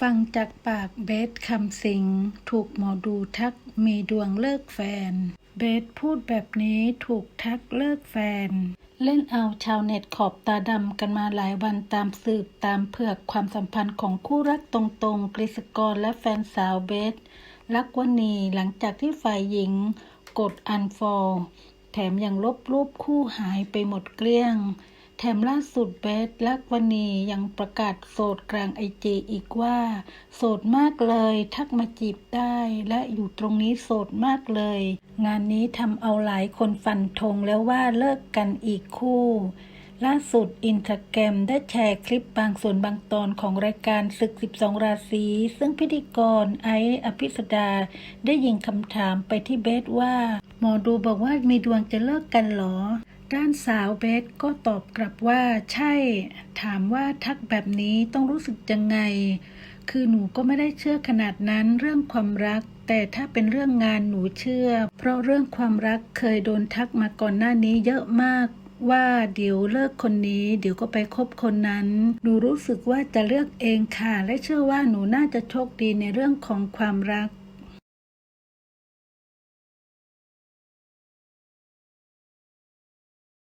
ฟังจากปากเบสคำสิง ถูกหมอดูทักมีดวงเลิกแฟน เบสพูดแบบนี้ถูกทักเลิกแฟน เล่นเอาชาวเน็ตขอบตาดำกันมาหลายวันตามสืบตามเผือกความสัมพันธ์ของคู่รักตรงๆกฤษกรและแฟนสาวเบสลักวณีหลังจากที่ฝ่ายหญิง กดอันฟอลแถมยังลบรูปคู่หายไปหมดเกลี้ยง แถมล่าสุดเบสลักวณียังประกาศโสดกลางไอจีอีกว่า โสดมากเลยทักมาจีบได้ และอยู่ตรงนี้โสดมากเลย งานนี้ทำเอาหลายคนฟันธงแล้วว่าเลิกกันอีกคู่ล่าสุดอินสตาแกรมได้แชร์คลิปบางส่วนบางตอนของรายการศึก 12 ราศี ซึ่งพิธีกรไอซ์อภิสดา ได้ยิงคำถามไปที่เบสว่า หมอดูบอกว่ามีดวงจะเลิกกันหรอ ด้านสาวเบสก็ตอบกลับว่าใช่ ถามว่าทักแบบนี้ต้องรู้สึกยังไง คือหนูก็ไม่ได้เชื่อขนาดนั้นเรื่องความรัก แต่ถ้าเป็นเรื่องงานหนูเชื่อ เพราะเรื่องความรักเคยโดนทักมาก่อนหน้านี้เยอะมากว่าเดี๋ยวเลิกคนนี้ เดี๋ยวก็ไปคบคนนั้น หนูรู้สึกว่าจะเลือกเองค่ะ และเชื่อว่าหนูน่าจะโชคดีในเรื่องของความรัก